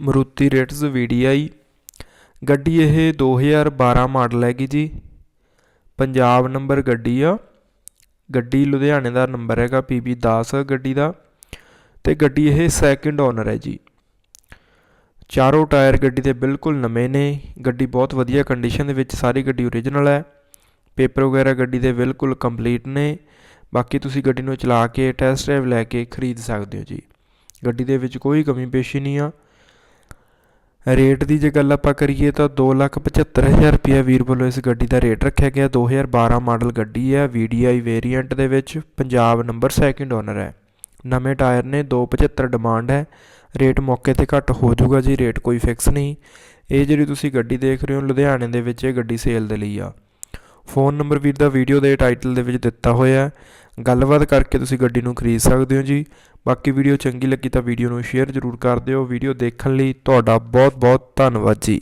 Maruti D I ਗੱਡੀ ਇਹ 2012 model ਹੈਗੀ ਜੀ। ਪੰਜਾਬ ਨੰਬਰ ਗੱਡੀ ਆ। ਗੱਡੀ ਲੁਧਿਆਣੇ ਦਾ ਨੰਬਰ ਹੈਗਾ PB10 ਗੱਡੀ ਦਾ। ਤੇ ਗੱਡੀ ਇਹ ਸੈਕਿੰਡ ਓਨਰ ਹੈ ਜੀ। ਚਾਰੋਂ ਟਾਇਰ ਗੱਡੀ ਦੇ ਬਿਲਕੁਲ ਨਵੇਂ ਨੇ। ਗੱਡੀ ਬਹੁਤ ਵਧੀਆ ਕੰਡੀਸ਼ਨ ਦੇ ਵਿੱਚ ਸਾਰੀ ਗੱਡੀ ਓਰੀਜਨਲ ਹੈ। ਪੇਪਰ ਵਗੈਰਾ ਗੱਡੀ ਦੇ ਬਿਲਕੁਲ ਕੰਪਲੀਟ ਨੇ। ਬਾਕੀ ਤੁਸੀਂ ਗੱਡੀ ਨੂੰ ਚਲਾ ਕੇ ਟੈਸਟ ਡਰਾਈਵ ਲੈ ਕੇ ਖਰੀਦ ਸਕਦੇ ਹੋ ਜੀ। ਗੱਡੀ ਦੇ ਵਿੱਚ ਕੋਈ ਕਮੀ ਪੇਸ਼ੀ ਨਹੀਂ ਆ। ਰੇਟ ਦੀ ਜੇ ਗੱਲ ਆਪਾਂ ਕਰੀਏ ਤਾਂ 275000 ਰੁਪਏ ਵੀਰ ਵੱਲੋਂ ਇਸ ਗੱਡੀ ਦਾ ਰੇਟ ਰੱਖਿਆ ਗਿਆ। 2012 ਮਾਡਲ ਗੱਡੀ ਹੈ। VDI ਵੇਰੀਐਂਟ ਦੇ ਵਿੱਚ ਪੰਜਾਬ ਨੰਬਰ ਸੈਕਿੰਡ ਓਨਰ ਹੈ। ਨਵੇਂ ਟਾਇਰ ਨੇ 275 ਡਿਮਾਂਡ ਹੈ। ਰੇਟ ਮੌਕੇ ਤੇ ਘੱਟ ਹੋ ਜਾਊਗਾ ਜੀ। ਰੇਟ ਕੋਈ ਫਿਕਸ ਨਹੀਂ। ਇਹ ਜਿਹੜੀ ਤੁਸੀਂ ਗੱਡੀ ਦੇਖ ਰਹੇ ਹੋ, ਲੁਧਿਆਣੇ ਦੇ ਵਿੱਚ ਇਹ ਗੱਡੀ ਸੇਲ ਦੇ ਲਈ ਆ। ਫੋਨ ਨੰਬਰ ਵੀਰ ਦਾ ਵੀਡੀਓ ਦੇ ਟਾਈਟਲ ਦੇ ਵਿੱਚ ਦਿੱਤਾ ਹੋਇਆ ਹੈ। ਗੱਲਬਾਤ ਕਰਕੇ ਤੁਸੀਂ ਗੱਡੀ ਨੂੰ ਖਰੀਦ ਸਕਦੇ ਹੋ ਜੀ। ਬਾਕੀ ਵੀਡੀਓ ਚੰਗੀ ਲੱਗੀ ਤਾਂ ਵੀਡੀਓ ਨੂੰ ਸ਼ੇਅਰ ਜ਼ਰੂਰ ਕਰ ਦਿਓ। ਵੀਡੀਓ ਦੇਖਣ ਲਈ ਤੁਹਾਡਾ ਬਹੁਤ ਬਹੁਤ ਧੰਨਵਾਦ ਜੀ।